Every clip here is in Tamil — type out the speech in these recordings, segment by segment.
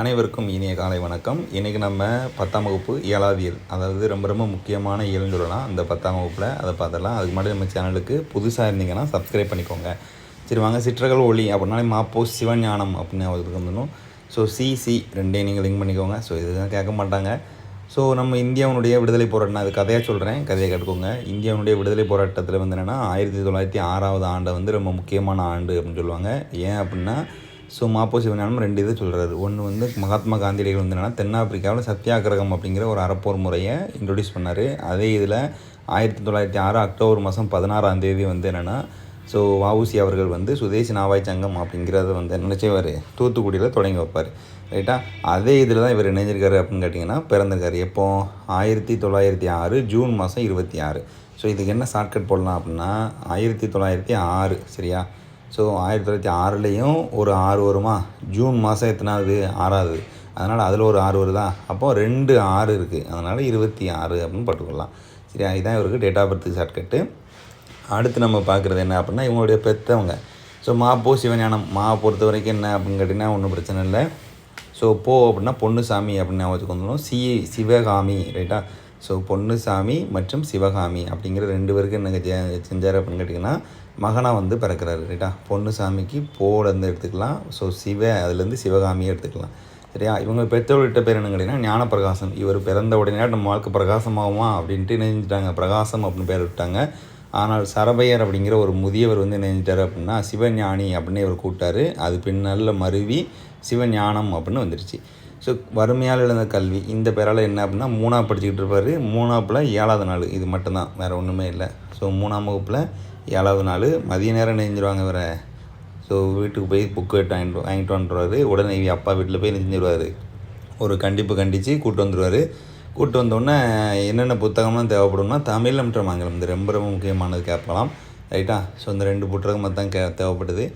அனைவருக்கும் இனிய காலை வணக்கம். இன்றைக்கி நம்ம பத்தாம் வகுப்பு ஏழாவது அதாவது ரொம்ப ரொம்ப முக்கியமான இயல்னு சொல்லலாம் அந்த பத்தாம் வகுப்பில் அதை பார்த்துடலாம். அதுக்கு முன்னாடி நம்ம சேனலுக்கு புதுசாக இருந்தீங்கன்னா சப்ஸ்கிரைப் பண்ணிக்கோங்க. சரி வாங்க சிற்றகல் ஒளி அப்படின்னாலே மாப்போ சிவஞானம் அப்படின்னு அவருக்கு வந்துடணும். ஸோ சிசி ரெண்டையும் நீங்கள் லிங்க் பண்ணிக்கோங்க. ஸோ இதுதான் கேட்க மாட்டாங்க. ஸோ நம்ம இந்தியாவுடைய விடுதலை போராட்டம் அது கதையாக சொல்கிறேன் கதையை கேட்டுக்கோங்க. இந்தியாவுடைய விடுதலை போராட்டத்தில் வந்து என்னென்னா ஆயிரத்தி தொள்ளாயிரத்தி ஆறாவது ஆண்டை வந்து ரொம்ப முக்கியமான ஆண்டு அப்படின்னு சொல்லுவாங்க. ஏன் அப்படின்னா ஸோ மாப்போ சிவஞானம் ரெண்டு இது சொல்கிறது ஒன்று வந்து மகாத்மா காந்தியடிகள் வந்து என்னென்னா தென்னாப்பிரிக்காவில் சத்தியாகிரகம் அப்படிங்கிற ஒரு அறப்போர் முறையை இன்ட்ரடியூஸ் பண்ணார். அதே இதில் ஆயிரத்தி தொள்ளாயிரத்தி ஆறு அக்டோபர் மாதம் பதினாறாம் தேதி வந்து என்னென்னா ஸோ வஉசி அவர்கள் வந்து சுதேசி நாவாய் சங்கம் அப்படிங்கிறத வந்து நினச்சவர் தூத்துக்குடியில் தொடங்கி வைப்பார். ரைட்டா அதே இதில் தான் இவர் இணைஞ்சிருக்காரு அப்படின்னு கேட்டிங்கன்னா பிறந்திருக்காரு. எப்போ? ஆயிரத்தி தொள்ளாயிரத்தி ஆறு ஜூன் மாதம் இருபத்தி ஆறு. ஸோ இதுக்கு என்ன ஷார்ட்கட் போடலாம் அப்படின்னா ஆயிரத்தி தொள்ளாயிரத்தி ஆறு. சரியா? ஸோ ஆயிரத்தி தொள்ளாயிரத்தி ஆறுலேயும் ஒரு ஆறு வருமா? ஜூன் மாதம் எத்தனாவது? ஆறாவது. அதனால் அதில் ஒரு ஆறு வருதா? அப்போது ரெண்டு ஆறு இருக்குது அதனால் இருபத்தி ஆறு அப்படின்னு போட்டுக்கலாம் சரியா? இதுதான் இவருக்கு டேட் ஆஃப் பர்த் ஷார்ட்கட்டு அடுத்து நம்ம பார்க்குறது என்ன அப்படின்னா இவங்களுடைய பெற்றவங்க. ஸோ மா போ சிவஞானம். மா பொறுத்த வரைக்கும் என்ன அப்படின்னு கேட்டிங்கன்னா ஒன்றும் பிரச்சனை இல்லை. ஸோ போ அப்படின்னா பொன்னுசாமி அப்படின்னு ஞாபகத்துக்கு வந்துடும் சி சிவகாமி ரைட்டா ஸோ பொன்னுசாமி மற்றும் சிவகாமி அப்படிங்கிற ரெண்டு பேருக்கு என்ன செஞ்சார் அப்படின்னு கேட்டிங்கன்னா மகனாக வந்து பிறக்கிறாரு ரைட்டா பொன்னுசாமிக்கு போலேருந்து எடுத்துக்கலாம். ஸோ சிவ அதுலேருந்து சிவகாமியை எடுத்துக்கலாம் சரியா? இவங்க பெற்றோர்கிட்ட பேர் என்னன்னு கேட்டிங்கன்னா ஞானப்பிரகாசம். இவர் பிறந்த உடனே நம்ம வாழ்க்கை பிரகாசமாகுமா அப்படின்ட்டு நினைஞ்சிட்டாங்க. பிரகாசம் அப்படின்னு பேர் விட்டாங்க. ஆனால் சரபையர் அப்படிங்கிற ஒரு முதியவர் வந்து நினைஞ்சிட்டார் அப்படின்னா சிவஞானி அப்படின்னு இவர் கூப்பிட்டாரு. அது பின்னால் மருவி சிவஞானம் அப்படின்னு வந்துருச்சு. ஸோ வறுமையால் இழந்த கல்வி இந்த பேரால் என்ன அப்படின்னா மூணாவது படிச்சுக்கிட்டு இருப்பார். மூணாப்பில் ஏழாவது நாள் இது மட்டும்தான் வேறு ஒன்றுமே இல்லை. ஸோ மூணாம் வகுப்பில் ஏழாவது நாள். மதிய நேரம் நெஞ்சிருவாங்க வேறு ஸோ வீட்டுக்கு போய் புக்கு எடுத்து வாங்கிட்டு வாங்கிட்டு வந்துடுவார் உடனே இவங்க அப்பா வீட்டில் போய் நெஞ்சிடுவார் ஒரு கண்டிப்பு கண்டித்து கூப்பிட்டு வந்துடுவார் கூப்பிட்டு வந்தோடனே என்னென்ன புத்தகம்லாம் தேவைப்படும்னா தமிழ் மற்றும் ஆங்கிலம் இந்த ரொம்ப ரொம்ப முக்கியமானது கேட்கலாம். ரைட்டா ஸோ இந்த ரெண்டு புத்தகம் தான் கே தேவைப்படுது.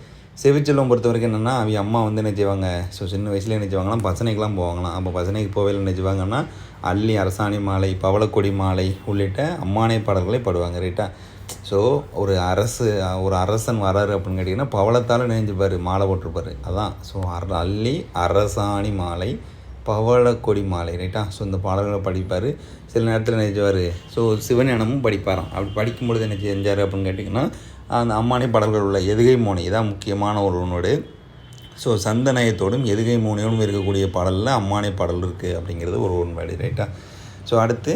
செவிச்செல்வம் பொறுத்த வரைக்கும் என்னென்னா அவங்க அம்மா வந்து என்ன செய்வாங்க? ஸோ சின்ன வயசில் என்ன செய்வாங்கன்னா பசனைக்கெலாம் போவாங்களாம். அப்போ பசனைக்கு போவையில் என்ன செய்வாங்கன்னா அள்ளி அரசாணி மாலை பவளக்கொடி மாலை உள்ளிட்ட அம்மானை பாடல்களை பாடுவாங்க. ரைட்டா ஸோ ஒரு அரசு ஒரு அரசன் வராரு அப்படின்னு கேட்டிங்கன்னா பவளத்தால் நினைஞ்சுப்பார் மாலை போட்டிருப்பாரு. அதான். ஸோ அர அள்ளி அரசாணி மாலை பவளக்கொடி மாலை ரைட்டா ஸோ இந்த பாடல்களை படிப்பார். சில நேரத்தில் நினைச்சுவார் ஸோ சிவஞானமும் படிப்பாராம். அப்படி படிக்கும்பொழுது என்ன செஞ்சார் அப்படின்னு கேட்டிங்கன்னா அந்த அம்மானி பாடல்கள் உள்ள எதுகை மோனை இதான் முக்கியமான ஒரு ஒன்றோடு ஸோ சந்தநயத்தோடும் எதுகை மோனையோடும் இருக்கக்கூடிய பாடலில் அம்மானி பாடல் இருக்குது அப்படிங்கிறது ஒரு உண்மை ரைட்டா ஸோ அடுத்து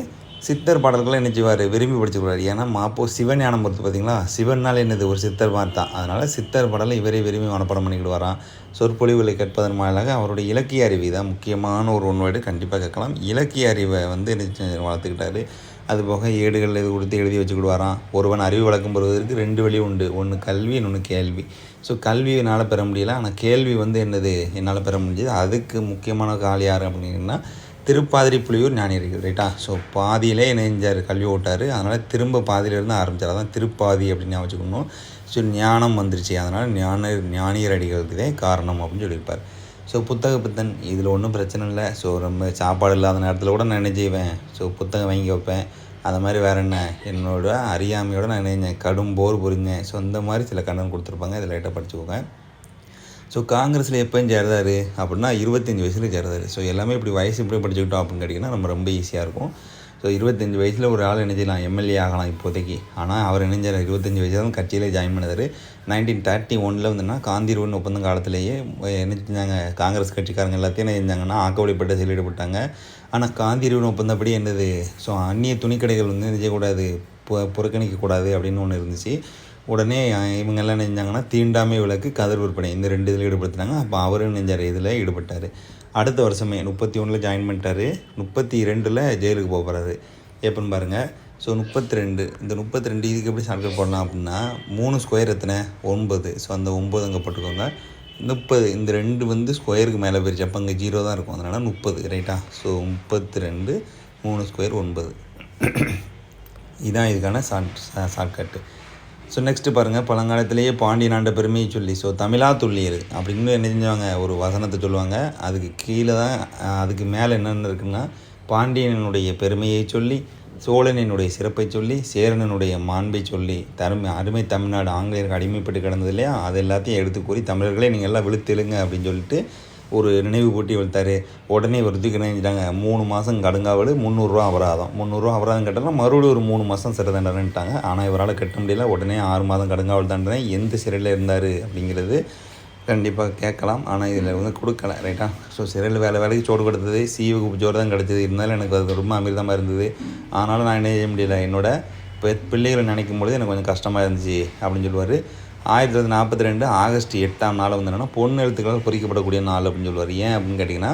சித்தர் பாடல்களை என்ன செய்வார்? விரும்பி படிச்சுக்கிறார் ஏன்னா மாப்போ சிவஞானம் பொறுத்து பார்த்தீங்களா சிவன்னால் என்னது? ஒரு சித்தர் மாதிரி தான். அதனால் சித்தர் பாடலை இவரே விரும்பி மனப்படம் பண்ணிக்கிட்டு வரான் சொற்பொழிவுகளை கேட்பதன் மூலமாக அவருடைய இலக்கிய அறிவு தான் முக்கியமான ஒரு ஒன்வேடு கண்டிப்பாக கேட்கலாம். இலக்கிய அறிவை வந்து என்ன வளர்த்துக்கிட்டாரு. அது போக ஏடுகள் இது கொடுத்து எழுதி வச்சுக்கிடுவாராம். ஒருவன் அறிவு வழக்கம் பெறுவதற்கு ரெண்டு வழி உண்டு. ஒன்று கல்வி இன்னொன்று கேள்வி. ஸோ கல்வி என்னால் பெற முடியல. ஆனால் கேள்வி வந்து என்னது? என்னால் பெற முடிஞ்சது. அதுக்கு முக்கியமான கால் யார் அப்படின்னா திருப்பாதிரி புலியூர் ஞானியர்கள் ரைட்டா ஸோ பாதியிலே இணைஞ்சார் கல்வி ஓட்டார். அதனால் திரும்ப பாதியிலேருந்து ஆரம்பித்தார் அதான் திருப்பாதி அப்படின்னு வச்சுக்கணும். ஸோ ஞானம் வந்துருச்சு. அதனால் ஞான ஞானியர் அடிகளுக்குதே காரணம் அப்படின்னு சொல்லியிருப்பார். ஸோ புத்தக பித்தன் இதில் ஒன்றும் பிரச்சனை இல்லை. ஸோ ரொம்ப சாப்பாடு இல்லாத நேரத்தில் கூட நான் என்ன செய்வேன் ஸோ புத்தகம் வாங்கி வைப்பேன். அது மாதிரி வேறு என்ன? என்னோட அறியாமையோடு நான் நினைஞ்சேன் கடும் போர் புரிஞ்சேன். ஸோ இந்த மாதிரி சில கண்ணன் கொடுத்துருப்பாங்க. இதில் லைட்டாக படிச்சுக்கோங்க. ஸோ காங்கிரஸில் எப்போயும் சேர்ந்தாரு அப்படின்னா இருபத்தஞ்சி வயசில் சேர்ந்தாரு ஸோ எல்லாமே இப்படி வயசு இப்படி படிச்சுக்கிட்டோம் அப்படின்னு கேட்டிங்கன்னா நம்ம ரொம்ப ஈஸியாக இருக்கும். ஸோ இருபத்தஞ்சி வயசில் ஒரு ஆள் இணைஞ்சிடலாம். எம்எல்ஏ ஆகலாம் இப்போதைக்கு. ஆனால் அவர் இணைஞ்சார் இருபத்தஞ்சி வயசில் தான் கட்சியிலே ஜாயின் பண்ணார். நைன்டீன் தேர்ட்டி ஒனில் வந்துன்னா காந்திரவன் ஒப்பந்தம் காலத்திலேயே என்ன செஞ்சாங்க காங்கிரஸ் கட்சிக்காரங்க எல்லாத்தையும் என்ன செஞ்சாங்கன்னா ஆக்கவழிப்பட்ட ஈடுபட்டாங்க ஆனால் காந்திரவன் ஒப்பந்தப்படி என்னது? ஸோ அந்நிய துணிக்கடைகள் வந்து என்ன புறக்கணிக்கக்கூடாது அப்படின்னு ஒன்று இருந்துச்சு. உடனே இவங்க எல்லாம் நினைஞ்சாங்கன்னா தீண்டாமை விளக்கு கதர் விற்பனை இந்த ரெண்டு இதில் ஈடுபடுத்தினாங்க. அப்போ அவரும் நெஞ்சார் இதில் ஈடுபட்டார். அடுத்த வருஷமே முப்பத்தி ஒன்றில் ஜாயின் பண்ணிட்டாரு. முப்பத்தி ரெண்டில் ஜெயிலுக்கு போக போகிறாரு எப்படின்னு பாருங்கள் ஸோ முப்பத்தி ரெண்டு இந்த முப்பத்தி ரெண்டு இதுக்கு எப்படி ஷார்ட்கட் போடலாம் அப்படின்னா மூணு ஸ்கொயர் எத்தனை? ஒன்பது. ஸோ அந்த ஒம்பது அங்கே போட்டுக்கோங்க. முப்பது இந்த ரெண்டு வந்து ஸ்கொயருக்கு மேலே போயிருச்சு. அப்போ அங்கே ஜீரோ தான் இருக்கும். அதனால் முப்பது ரைட்டா ஸோ முப்பத்தி ரெண்டு மூணு ஸ்கொயர் ஒன்பது. இதான் இதுக்கான ஷார்ட் ஷார்ட்கட்டு ஸோ நெக்ஸ்ட்டு பாருங்கள் பழங்காலத்திலேயே பாண்டியன் ஆண்ட பெருமையை சொல்லி. ஸோ தமிழா துள்ளியர் அப்படின்னு என்ன செஞ்சாங்க? ஒரு வசனத்தை சொல்லுவாங்க. அதுக்கு கீழே தான் அதுக்கு மேலே என்னென்ன இருக்குன்னா பாண்டியனுடைய பெருமையை சொல்லி சோழனினுடைய சிறப்பை சொல்லி சேரனனுடைய மாண்பை சொல்லி தருமை அருமை தமிழ்நாடு ஆங்கிலேயருக்கு அடிமைப்பட்டு கிடந்தது இல்லையா? அது எல்லாத்தையும் எடுத்து கூறி தமிழர்களே நீங்கள் எல்லாம் விழுத்தெழுங்க அப்படின்னு சொல்லிட்டு ஒரு நினைவு போட்டி வெளுத்தார் உடனே இவர் நினைஞ்சிட்டாங்க மூணு மாதம் கடுங்காவல் முந்நூறுரூவா அபராதம். முந்நூறுரூவா அபராதம் கட்டலாம் மறுபடியும் ஒரு மூணு மாதம் சிறை தண்டனைட்டாங்க ஆனால் இவரால் கட்ட முடியல. உடனே ஆறு மாதம் கடுங்காவல் தண்டனை. எந்த சிறையில் இருந்தார் அப்படிங்கிறது கண்டிப்பாக கேட்கலாம். ஆனால் இதில் வந்து கொடுக்கல. ரைட்டா ஸோ சிறையில் வேலை வேலைக்கு சோறு கொடுத்தது சீவுக்கு சோறு தான் கிடச்சிது. இருந்தாலும் எனக்கு அது ரொம்ப அமிர்தமாக இருந்தது. ஆனாலும் நான் என்ன செய்ய முடியல? என்னோட இப்போ பிள்ளைகளை நினைக்கும் பொழுது எனக்கு கொஞ்சம் கஷ்டமாக இருந்துச்சு அப்படின்னு சொல்லுவார். ஆயிரத்தி தொள்ளாயிரத்தி நாற்பத்தி ரெண்டு ஆகஸ்ட் எட்டாம் நாள் வந்து என்னென்னா பொண்ணு எழுத்துக்களால் பொறிக்கப்படக்கூடிய நாள் அப்படின்னு சொல்லுவார். ஏன் அப்படின்னு கேட்டிங்கன்னா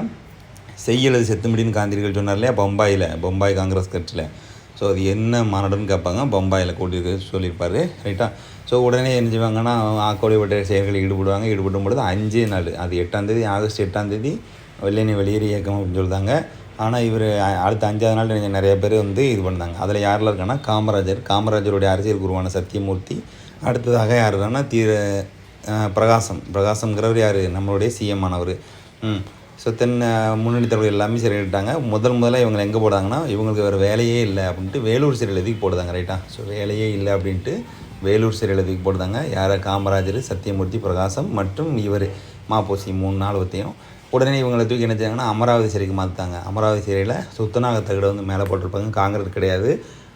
செய்யலது செத்துமிடின்னு காந்திரிகள் சொன்னார் இல்லையா பம்பாயில் பம்பாய் காங்கிரஸ் கட்சியில். ஸோ அது என்ன மாநாடுன்னு கேட்பாங்க பம்பாயில் கூட்டிட்டு சொல்லியிருப்பார். ரைட்டா ஸோ உடனே என்ன செய்வாங்கன்னா ஆக்கோடி செயல்களில் ஈடுபடுவாங்க. ஈடுபடும் பொழுது அஞ்சே நாள் அது எட்டாந்தேதி ஆகஸ்ட் எட்டாந்தேதி வெள்ளையனை வெளியேறு இயக்கம் அப்படின்னு சொல்லிட்டாங்க ஆனால் இவர் அடுத்த அஞ்சாவது நாள் நிறைய பேர் வந்து இது பண்ணாங்க. அதில் யாரெல்லாம் இருக்காங்கன்னா காமராஜர். காமராஜருடைய அரசியல் குருவான சத்தியமூர்த்தி அடுத்ததாக யார் தீர பிரகாசம். பிரகாசங்கிறவர் யார்? நம்மளுடைய சிஎம் ஆனவர். ம். ஸோ தென் முன்னணி தலைவர் எல்லாமே சிறையிட்டாங்க முதல் முதல்ல இவங்களை எங்கே போடுறாங்கன்னா இவங்களுக்கு வேறு வேலையே இல்லை அப்படின்ட்டு வேலூர் சிறையில் எதுக்கு போடுதாங்க ரைட்டா ஸோ வேலையே இல்லை அப்படின்ட்டு வேலூர் சிறையில் எதுக்கு போடுதாங்க யாரை? காமராஜர் சத்தியமூர்த்தி பிரகாசம் மற்றும் இவர் மாப்போசி மூணு நாள் ஒத்தையும். உடனே இவங்களை தூக்கி என்ன செய்யாங்கன்னா அமராவதி சிறைக்கு மாற்றிட்டாங்க அமராவதி சிறையில் சுத்தநாக தகடை வந்து மேலே போட்டிருப்பாங்க. காங்கிரஸ் கிடையாது.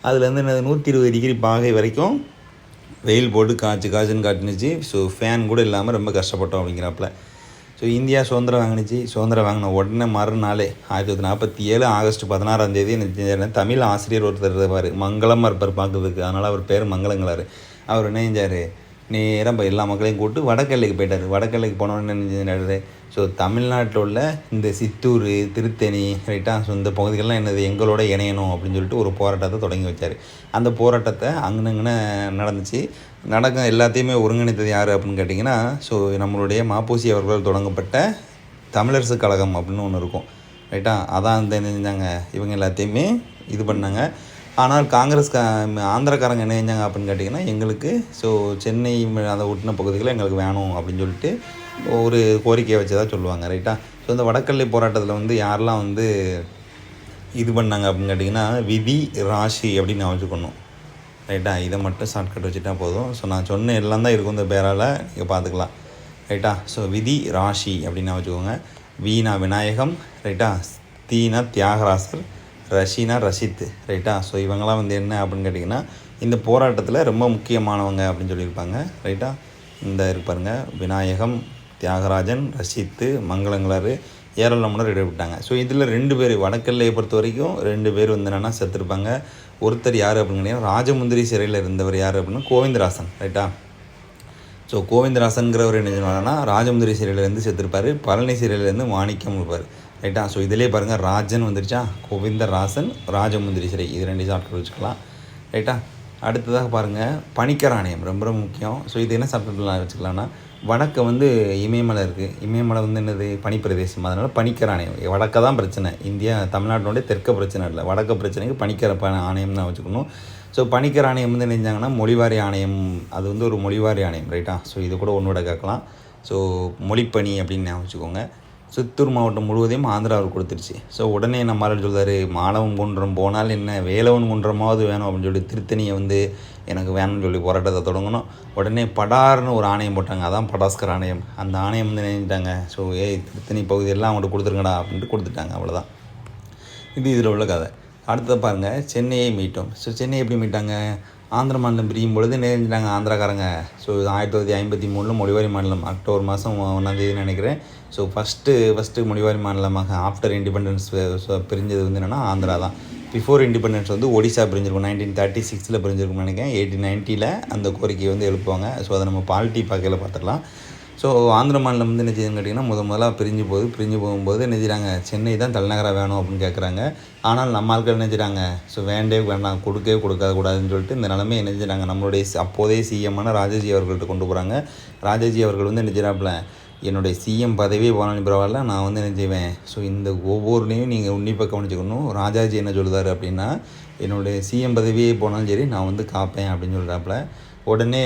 அதுலேருந்து என்னது? நூற்றி இருபது டிகிரி பாகை வரைக்கும் வெயில் போட்டு காய்ச்சி காய்ச்சுன்னு காட்டினுச்சு. ஸோ ஃபேன் கூட இல்லாமல் ரொம்ப கஷ்டப்பட்டோம் அப்படிங்கிறப்பல. ஸோ இந்தியா சுதந்திரம் வாங்கினுச்சு. சுதந்திரம் வாங்கின உடனே மறுநாளே ஆயிரத்தி தொள்ளாயிரத்தி நாற்பத்தி ஏழு ஆகஸ்ட் பதினாறாம் தேதி என்ன தமிழ் ஆசிரியர் ஒருத்தர் இருப்பார். மங்களமாக இருப்பார் பார்க்குறதுக்கு. அதனால் அவர் பேர் மங்களங்களார். அவர் என்ன செஞ்சார்? நேராக இப்போ எல்லா மக்களையும் கூப்பிட்டு வடக்கல்லைக்கு போயிட்டார். வடக்கல்லைக்கு போனோன்னு என்ன செஞ்சாரு ஸோ தமிழ்நாட்டில் உள்ள இந்த சித்தூர் திருத்தணி ரைட்டாக ஸோ இந்த பகுதிகள்லாம் என்னது? எங்களோட இணையணும் அப்படின்னு சொல்லிட்டு ஒரு போராட்டத்தை தொடங்கி வச்சார். அந்த போராட்டத்தை அங்கனங்கன நடந்துச்சு. நடக்க எல்லாத்தையுமே ஒருங்கிணைத்தது யார் அப்படின்னு கேட்டிங்கன்னா ஸோ நம்மளுடைய மாப்போசி அவர்களால் தொடங்கப்பட்ட தமிழரசு கழகம் அப்படின்னு ஒன்று இருக்கும். ரைட்டா அதான் அந்த என்ன செஞ்சாங்க? இவங்க எல்லாத்தையுமே இது பண்ணாங்க. ஆனால் காங்கிரஸ் கா ஆந்திரக்காரங்க என்ன செஞ்சாங்க அப்படின்னு கேட்டிங்கன்னா எங்களுக்கு ஸோ சென்னை அந்த அதை ஒட்டின பகுதிகள் எங்களுக்கு வேணும் அப்படின்னு சொல்லிட்டு ஒரு கோரிக்கையை தான் சொல்லுவாங்க ரைட்டா ஸோ இந்த வடக்கல்லை போராட்டத்தில் வந்து யாரெல்லாம் வந்து இது பண்ணாங்க அப்படின்னு கேட்டிங்கன்னா விதி ராசி அப்படின்னு நான் வச்சுக்கணும் ரைட்டா இதை மட்டும் ஷார்ட்கட் வச்சுட்டா போதும். ஸோ நான் சொன்ன எல்லாம் தான் இருக்கும் இந்த பேரால் நீங்கள் பார்த்துக்கலாம் ரைட்டா ஸோ விதி ராசி அப்படின்னு வச்சுக்கோங்க. வீணா விநாயகம் ரைட்டா தீனா தியாகராசர் ரஷீனா ரஷித் ரைட்டா ஸோ இவங்கெல்லாம் வந்து என்ன அப்படின்னு கேட்டிங்கன்னா இந்த போராட்டத்தில் ரொம்ப முக்கியமானவங்க அப்படின்னு சொல்லியிருப்பாங்க ரைட்டா இந்த இருப்பாருங்க விநாயகம் தியாகராஜன் ரஷித்து மங்களங்களாறு ஏரளமுனர் இடப்பட்டாங்க. ஸோ இதில் ரெண்டு பேர் வடக்கல்லையை பொறுத்த வரைக்கும் ரெண்டு பேர் வந்து என்னென்னா செத்துருப்பாங்க. ஒருத்தர் யார் அப்படின்னு கேட்டிங்கன்னா ராஜமுந்திரி சிறையில் இருந்தவர் யார் அப்படின்னா கோவிந்தராசன் ரைட்டா ஸோ கோவிந்தராசன்கிறவர் என்ன சொன்னார்னா ராஜமுந்திரி சிறையிலேருந்து செத்துருப்பார் பழனி சிறையிலேருந்து மாணிக்கம் இருப்பார். ரைட்டா ஸோ இதிலே பாருங்கள் ராஜன் வந்துருச்சா? கோவிந்தராசன் ராஜமுந்திரி சிறை இது ரெண்டு சாப்டர் வச்சுக்கலாம். ரைட்டா? அடுத்ததாக பாருங்கள் பனிக்கராணயம் ரொம்ப ரொம்ப முக்கியம். ஸோ இது என்ன சாப்டர்லாம் வச்சுக்கலாம்னா வடக்க வந்து இமயமலை இருக்குது இமயமலை வந்து என்னது? பனிப்பிரதேசம். அதனால் பனிக்கராணயம். வடக்க தான் பிரச்சனை. இந்தியா தமிழ்நாட்டினுடைய தெற்க பிரச்சனை இல்லை. வடக்க பிரச்சனைக்கு பனிக்கர ப ஆணையம் தான் வச்சுக்கணும். ஸோ பனிக்கர் ஆணையம் வந்து நினைஞ்சாங்கன்னா மொழிவாரி ஆணையம். அது வந்து ஒரு மொழிவாரி ஆணையம். ரைட்டா? ஸோ இது கூட ஒன்றோட கேட்கலாம். ஸோ மொழிப்பணி அப்படின்னு ஞாபகம் வச்சுக்கோங்க. சித்தூர் மாவட்டம் முழுவதையும் ஆந்திராவுக்கு கொடுத்துருச்சு. ஸோ உடனே நம்ம சொல்றாரு? மாணவன் குன்றம் போனால் என்ன? வேலவன் குன்றமாவது வேணும் அப்படின்னு சொல்லி திருத்தணியை வந்து எனக்கு வேணும்னு சொல்லி போராட்டத்தை தொடங்கணும். உடனே படார்னு ஒரு ஆணையம் போட்டாங்க. அதான் படாஸ்கர் ஆணையம். அந்த ஆணையம் வந்து நினைச்சிட்டாங்க ஸோ ஏய் திருத்தணி பகுதியெல்லாம் அவங்கள்ட்ட கொடுத்துருங்கடா அப்படின்ட்டு கொடுத்துட்டாங்க. அவ்வளோதான் இது இதில் உள்ள கதை. அடுத்தது பாருங்கள் சென்னையை மீட்டோம். ஸோ சென்னை எப்படி மீட்டாங்க? ஆந்திர மாநிலம் பிரியும் பொழுது நேர்ந்துட்டாங்க ஆந்திராக்காரங்க. ஸோ இது ஆயிரத்தி தொள்ளாயிரத்தி ஐம்பத்தி மூணில் மொழிவாரி மாநிலம் அக்டோபர் மாதம் ஒன்றாந்தேதி நினைக்கிறேன். ஸோ ஃபஸ்ட்டு ஃபஸ்ட்டு மொழிவாரி மாநிலமாக ஆஃப்டர் இண்டிபெண்டன்ஸ் பிரிஞ்சது வந்து என்னென்னா ஆந்திரா தான். பிஃபோர் இண்டிபெண்டன்ஸ் வந்து ஒடிசா பிரிஞ்சிருக்கும். நைன்டீன் தேர்ட்டி சிக்ஸில் பிரிஞ்சிருக்கும்னு நினைக்கிறேன். எயிட்டீன் நைன்ட்டியில் அந்த கோரிக்கையை வந்து எழுப்புவாங்க. ஸோ அதை நம்ம பாலிட்டி பார்க்கையில் பார்த்துடலாம். ஸோ ஆந்திர மாநிலம் வந்து என்ன செய்யுதுன்னு கேட்டிங்கன்னா முத முதலாக பிரிஞ்சு போகுது. பிரிஞ்சு போகும்போது என்ன செய்கிறாங்க சென்னை தான் தலைநகராக வேணும் அப்படின்னு கேட்குறாங்க ஆனால் நம்ம ஆட்கள் என்ன செய்கிறாங்க ஸோ வேண்டே வேண்டாம். கொடுக்கவே கொடுக்காத கூடாதுன்னு சொல்லிட்டு இந்த நிலைமை என்ன செய்கிறாங்க நம்மளுடைய அப்போதே அப்போதைய சிஎம்மான ராஜாஜி அவர்கள்ட்ட கொண்டு போகிறாங்க ராஜாஜி அவர்கள் வந்து என்ன செய்கிறாப்புல என்னுடைய சிஎம் பதவியே போனாலும் பரவாயில்ல நான் வந்து என்ன செய்வேன்? ஸோ இந்த ஒவ்வொருனையும் நீங்கள் உன்னிப்பாக கவனிச்சுக்கணும். ராஜாஜி என்ன சொல்லுதார் அப்படின்னா என்னுடைய சிஎம் பதவியே போனாலும் சரி நான் வந்து காப்பேன் அப்படின்னு சொல்கிறாப்புல உடனே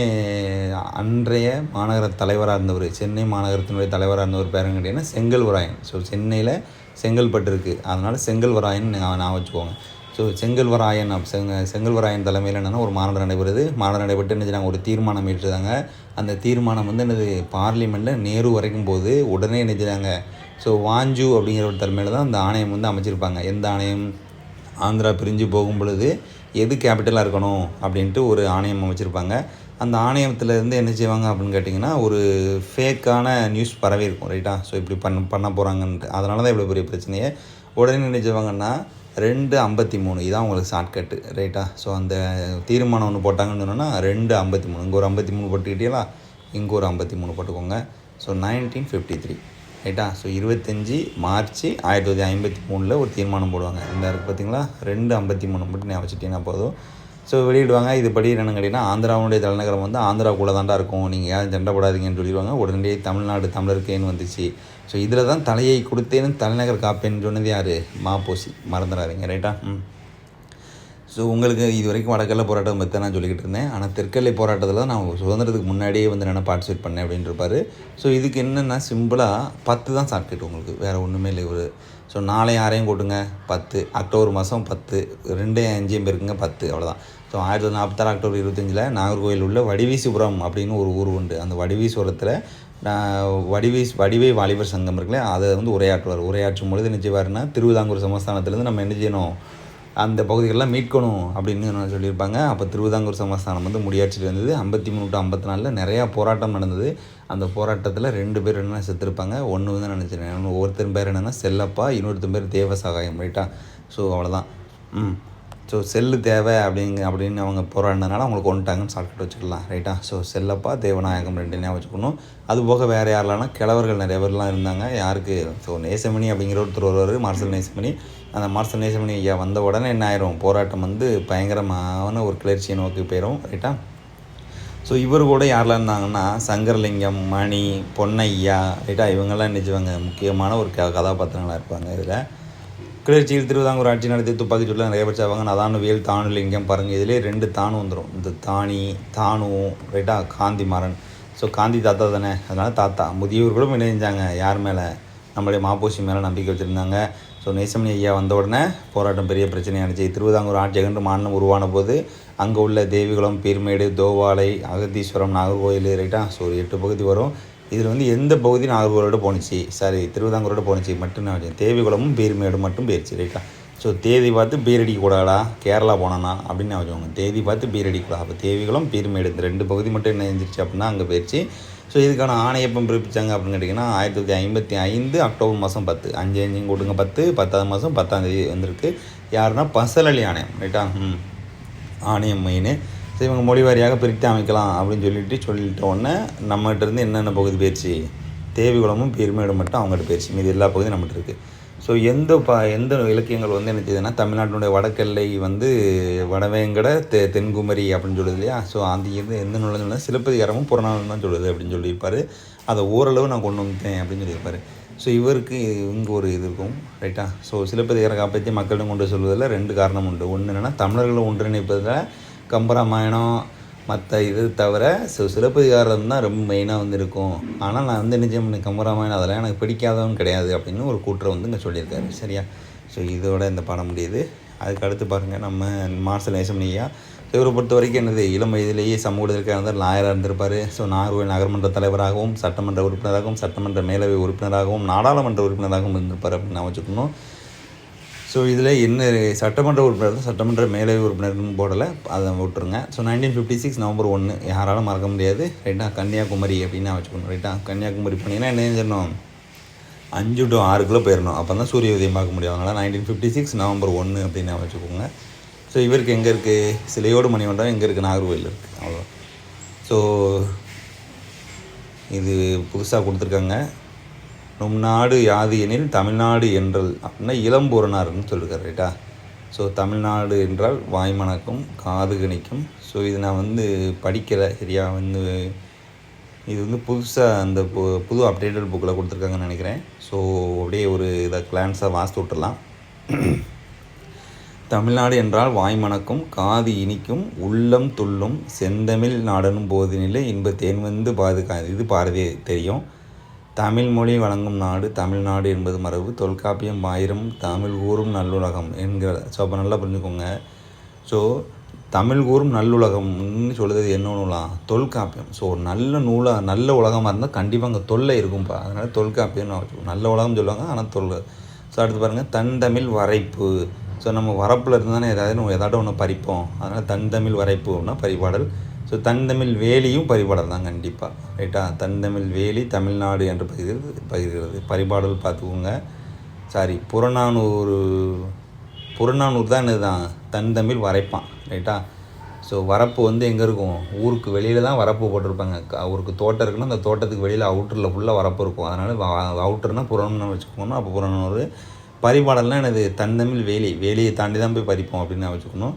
அன்றைய மாநகர தலைவராக இருந்தவர் சென்னை மாநகரத்தினுடைய தலைவராக இருந்தவர் பேரன் கேட்டிங்கன்னா செங்கல்வராயன். ஸோ சென்னையில் செங்கல்பட்டு இருக்குது அதனால் செங்கல்வராயன் நான் நான் வச்சுக்கோங்க. ஸோ செங்கல்வராயன் செங்க செங்கல்வராயன் தலைமையில் என்னென்னா ஒரு மாநாடு நடைபெறுது. மாநாடு நடைபெற்று என்ன ஒரு தீர்மானம் ஏற்றுதாங்க அந்த தீர்மானம் வந்து என்னது? பார்லிமெண்ட்டில் நேரு வரைக்கும் போது உடனே என்ன ஸோ வாஞ்சு அப்படிங்கிற ஒரு தலைமையில் தான் அந்த ஆணையம் வந்து அமைச்சிருப்பாங்க. எந்த ஆணையம்? ஆந்திரா பிரிஞ்சு போகும் பொழுது எது கேபிட்டலாக இருக்கணும் அப்படின்ட்டு ஒரு ஆணையம் அமைச்சிருப்பாங்க. அந்த ஆணையத்தில் இருந்து என்ன செய்வாங்க அப்படின்னு கேட்டிங்கன்னா ஒரு ஃபேக்கான நியூஸ் பரவி இருக்கும் ரைட்டா ஸோ இப்படி பண்ண பண்ண போகிறாங்கன்ட்டு அதனால தான் இவ்வளோ பெரிய பிரச்சனையே. உடனே என்ன செய்வாங்கன்னா ரெண்டு ஐம்பத்தி மூணு இதான் உங்களுக்கு ஷார்ட்கட்டு ரைட்டா ஸோ அந்த தீர்மானம் ஒன்று போட்டாங்கன்னு சொன்னோன்னா ரெண்டு ஐம்பத்தி மூணு. இங்கே ஒரு ஐம்பத்தி மூணு போட்டுக்கிட்டீங்களா? இங்கே ஒரு ஐம்பத்தி மூணு போட்டுக்கோங்க. ஸோ நைன்டீன் ஃபிஃப்டி த்ரீ ரைட்டா ஸோ இருபத்தஞ்சி மார்ச் ஆயிரத்தி தொள்ளாயிரத்தி ஐம்பத்தி மூணில் ஒரு தீர்மானம் போடுவாங்க. இந்த பார்த்தீங்களா ரெண்டு ஐம்பத்தி மூணு மட்டும் ஞாபகம் வச்சுட்டீங்கன்னா போதும். ஸோ வெளியிடுவாங்க. இது படி என்னென்னு கேட்டிங்கன்னா ஆந்திராவுடைய தலைநகரம் வந்து ஆந்திராக்குள்ளே தான்டா இருக்கும். நீங்கள் யாரும் சண்டைப்படாதீங்கன்னு சொல்லிடுவாங்க. உடனடியே தமிழ்நாடு தமிழருக்கேன்னு வந்துச்சு? ஸோ இதில் தான் தலையை கொடுத்தேன்னு தலைநகர் காப்பேன்னு சொன்னது யார்? மாப்போசி. மறந்துடாதீங்க. ரைட்டா ம். ஸோ உங்களுக்கு இது வரைக்கும் வடக்கல்ல போராட்டம் பற்றி நான் சொல்லிக்கிட்டு இருந்தேன். ஆனால் தெற்கல்லை போராட்டத்தில் தான் நான் சுதந்திரத்துக்கு முன்னாடியே வந்து நான் பார்ட்டிசிபேட் பண்ணேன் அப்படின்னு இருப்பார். ஸோ இதுக்கு என்னென்னா சிம்பிளாக பத்து தான் சாப்பிட்டு உங்களுக்கு. வேறு ஒன்றுமே இல்லை. ஒரு ஸோ நாளையும் ஆறையும் கூட்டுங்க பத்து. அக்டோபர் மாதம் பத்து. ரெண்டே அஞ்சையும் பேருக்குங்க பத்து. அவ்வளோதான் ஸோ ஆயிரத்தி தொள்ளாயிரத்தி நாற்பத்தாறு அக்டோபர் இருபத்தஞ்சில் நாகர்கோவில் உள்ள வடிவீசுபுரம் அப்படின்னு ஒரு ஊர் உண்டு. அந்த வடிவீசுரத்தில் வடிவீஸ் வடிவை வாலிபர் சங்கம் இருக்குல்ல அதை வந்து உரையாற்றுவார். உரையாற்றும் பொழுது என்ன செய்வார்னா திருவிதாங்கூர் சமஸ்தானத்துலேருந்து நம்ம என்ன செய்யணும்? அந்த பகுதிகளெலாம் மீட்கணும் அப்படின்னு சொல்லியிருப்பாங்க? அப்போ திருவிதாங்கூர் சமஸ்தானம் வந்து முடியாட்சியில் இருந்தது ஐம்பத்தி மூணு டு ஐம்பத்தி நாலில் நிறையா போராட்டம் நடந்தது. அந்த போராட்டத்தில் ரெண்டு பேர் என்ன செத்துருப்பாங்க? ஒன்று வந்து நினச்சிருக்கேன் ஒருத்தர் பேர் என்னென்னா செல்லப்பா இன்னொருத்தர் பேர் தேவசகாயம் ரைட்டா ஸோ அவ்வளோதான் ம். ஸோ செல்லு தேவை அப்படிங்க அப்படின்னு அவங்க போராடினதுனால அவங்களுக்கு கொண்டுட்டாங்கன்னு ஷார்ட்கட் வச்சுக்கலாம் ரைட்டா ஸோ செல்லப்பா தேவநாயகம் ரெண்டு ஞாபகம் வச்சுக்கணும். அது போக வேறு யாரெல்லாம்? கிழவர்கள் நிறைய பேர்லாம் இருந்தாங்க. யாருக்கு? ஸோ நேசமணி அப்படிங்கிற ஒருத்தர் வருவார் மார்சல் நேசமணி. அந்த மார்சல் நேசமணி ஐயா வந்த உடனே என்ன ஆயிரும்? போராட்டம் வந்து பயங்கரமான ஒரு கிளர்ச்சியை நோக்கி போயிடும் ரைட்டா ஸோ இவர் கூட யாரெல்லாம் இருந்தாங்கன்னா சங்கரலிங்கம் மணி பொன்னையா ரைட்டா இவங்கெல்லாம் நினைச்சுவாங்க முக்கியமான ஒரு க கதாபாத்திரங்களாக இருப்பாங்க இதில். கிளர்ச்சியில் திருவிதாங்கூர் ஆட்சி நடத்தி துப்பாக்கி சூட்டில் நிறைய பேர் சாவாங்க. நதானுவியல் தானுலிங்கம் பாருங்கள் இதிலே ரெண்டு தானும் வந்துடும் இந்த தானி தானு ரைட்டா காந்திமாறன் ஸோ காந்தி தாத்தா தானே. அதனால் தாத்தா முதியவர்களும் என்ன செஞ்சாங்க? யார் மேலே? நம்மளுடைய மாப்போசி மேலே நம்பிக்கை வச்சுருந்தாங்க. ஸோ நேசமணி ஐயா வந்த உடனே போராட்டம் பெரிய பிரச்சனையானுச்சு. திருவிதாங்கூர் ஆட்சி அகன்று மாநிலம் உருவான போது அங்கே உள்ள தேவிகுளம் பீர்மேடு தோவாலை அகத்தீஸ்வரம் நாகர்கோயில் ரைட்டா ஸோ ஒரு எட்டு பகுதி வரும். இதில் வந்து எந்த பகுதி நாகர்கோவிலோட போணுச்சு. சாரி திருவிதாங்கூரோட போணுச்சு. மட்டும் நான் தேவிகுளமும் பீர்மேடு மட்டும் போயிடுச்சு ரைட்டா. ஸோ தேதி பார்த்து பீரடிக்க கூடாடா கேரளா போனானா அப்படின்னு நான் வச்சுக்கோங்க தேதி பார்த்து பீரடிக்கூடா அப்போ தேவிகுளம் பீர்மேடு இந்த ரெண்டு பகுதி மட்டும் என்ன செஞ்சிருச்சு அப்படின்னா அங்கே போயிடுச்சு ஸோ இதுக்கான ஆணையை எப்போ பிறப்பிச்சாங்க அப்படின்னு கேட்டிங்கன்னா ஆயிரத்தி தொள்ளாயிரத்தி ஐம்பத்தி ஐந்து அக்டோபர் மாதம் பத்து. அஞ்சு அஞ்சு கொடுங்க பத்து பத்தாவது மாதம் பத்தாம் தேதி வந்திருக்கு. யாருன்னா பசலலி ஆணையம் ரைட்டா ம். ஆணையம் மெயின் ஸோ இவங்க மொழி வாரியாக பிரித்து அமைக்கலாம் அப்படின்னு சொல்லிட்டு சொல்லிட்ட உடனே நம்மகிட்ட இருந்து என்னென்ன பகுதி போயிடுச்சு தேவிகுளமும் பெருமேடும் மட்டும் அவங்ககிட்ட போயிடுச்சு மீது எல்லா பகுதியும் நம்மகிட்ட இருக்குது ஸோ எந்த ப எந்த இலக்கியங்கள் வந்து என்ன செய்யுதுன்னா தமிழ்நாட்டினுடைய வடக்கெல்லை வந்து வடவேங்கட தெ தென்குமரி அப்படின்னு சொல்லுது இல்லையா? ஸோ அந்த இது எந்த நூல்னா சிலப்பதிகாரமும் புறநானூறு தான் சொல்லுது அப்படின்னு சொல்லியிருப்பார். அதை ஓரளவு நான் கொண்டு வந்துட்டேன் அப்படின்னு சொல்லியிருப்பார். ஸோ இவருக்கு இங்கே ஒரு இது இருக்கும் ரைட்டா ஸோ சிலப்பதிகார காப்பாற்றி மக்களிடம் கொண்டு சொல்வதில் ரெண்டு காரணம் உண்டு. ஒன்று என்னென்னா தமிழர்களை ஒன்றிணைப்பதில் கம்பராமாயணம் மற்ற இது தவிர ஸோ சிலப்பதிகாரம் தான் ரொம்ப மெயினாக வந்து இருக்கும் ஆனால் நான் வந்து நிஜம் செய்ய கம்பராமாயணம் அதெல்லாம் எனக்கு பிடிக்காதவன் கிடையாது அப்படின்னு ஒரு கூற்றை வந்து இங்கே சொல்லியிருக்காரு. சரியா? ஸோ இதோட இந்த படம் முடியுது. அதுக்கு அடுத்து பாருங்கள் நம்ம மார்சல் நேசமணியா இவரை பொறுத்த வரைக்கும் என்னது? இளம் வயதிலேயே சமூக இதற்காக இருந்தால் லாயராக இருந்திருப்பார். ஸோ நாகர்கோவில் நகர்மன்ற தலைவராகவும் சட்டமன்ற உறுப்பினராகவும் சட்டமன்ற மேலவை உறுப்பினராகவும் நாடாளுமன்ற உறுப்பினராகவும் இருந்திருப்பார் அப்படின்னு நான் வச்சுக்கணும். ஸோ இதில் என்ன சட்டமன்ற உறுப்பினர் சட்டமன்ற மேலவை உறுப்பினர்னு போடலை. அதை விட்டுருங்க. So nineteen fifty six November ஒன்று யாராலும் மறக்க முடியாது. ரைட்டா கன்னியாகுமரி அப்படின்னு நான் வச்சுக்கணும். ரைட்டா கன்னியாகுமரி பண்ணிங்கன்னா என்ன செஞ்சிடணும்? அஞ்சு டு ஆறு கிலோ போயிடணும். அப்போ தான் சூரிய உதயம் பார்க்க முடியும். அதனால் நைன்டீன் ஃபிஃப்டி சிக்ஸ் நவம்பர் ஒன்று அப்படின்னு நான் வச்சுக்கோங்க. ஸோ இவருக்கு எங்கே இருக்குது சிலையோடு மணிமண்டபம் எங்கே இருக்குது நாகர்கோவில் இருக்குது அவ்வளோ ஸோ இது புதுசாக கொடுத்துருக்காங்க. நம் நாடு யாது எனில் தமிழ்நாடு என்றல் அப்படின்னா இளம்பூரனார்னு சொல்லியிருக்காரு ரைட்டா? ஸோ தமிழ்நாடு என்றால் வாய்மணக்கும் காது கணிக்கும். ஸோ இது நான் வந்து படிக்கலை சரியா? வந்து இது வந்து புதுசாக அந்த பு- புது அப்டேட்டட் புக்கில் கொடுத்துருக்காங்கன்னு நினைக்கிறேன். ஸோ அப்படியே ஒரு இதை கிளான்ஸாக வாசித்து விட்டுறலாம் தமிழ்நாடு என்றால் வாய்மணக்கும் காது இனிக்கும் உள்ளம் துள்ளும் செந்தமிழ் நாடனும் போதினிலே இன்ப தேன் வந்து பாதுகா இது பாரதியே தெரியும். தமிழ் மொழி வழங்கும் நாடு தமிழ்நாடு என்பது மரபு. தொல்காப்பியம் ஆயிரம் தமிழ் ஊரும் நல்லுலகம் என்கிற ஸோ அப்போ நல்லா புரிஞ்சுக்கோங்க. ஸோ தமிழ் கூறும் நல்லுலகம்னு சொல்லுறது என்ன நூலாம் தொல்காப்பியம். ஸோ ஒரு நல்ல நூலாக நல்ல உலகமாக இருந்தால் கண்டிப்பாக அங்கே தொல்லை இருக்கும்ப்பா அதனால் தொல்காப்பியம்னு வச்சுக்கணும் நல்ல உலகம் சொல்லுவாங்க ஆனால் தொல் ஸோ அடுத்து பாருங்கள் தன் தமிழ் வரைப்பு. ஸோ நம்ம வரப்பில் இருந்தானே ஏதாவது ஏதாட்டும் ஒன்று பறிப்போம் அதனால் தன் தமிழ் வரைப்புனா பரிபாடல். ஸோ தன் தமிழ் வேலியும் பரிபாடல் தான் கண்டிப்பாக ரைட்டா தன்தமிழ் வேலி தமிழ்நாடு என்று பகிர்கிறது பகிர்கிறது. பரிபாடல் பார்த்துக்கோங்க. சாரி புறநானூறு புறநானூறு தான் இதுதான் தன் தமிழ் வரைப்பான் ரைட்டா ஸோ வரப்பு வந்து எங்கே இருக்கும்? ஊருக்கு வெளியில் தான் வரப்பு போட்டிருப்பாங்க. அவருக்கு ஊருக்கு தோட்டம் இருக்குன்னா அந்த தோட்டத்துக்கு வெளியில் அவுட்டரில் ஃபுல்லாக வரப்பு இருக்கும். அதனால் அவுட்டர்னால் புறம்னு வச்சுக்கணும். அப்போ புறநானூறு. பரிபாடல்னால் எனது தந்தமிழ் வேலி. வேலியை தாண்டி தான் போய் பறிப்போம் அப்படின்னு நான் வச்சுக்கணும்.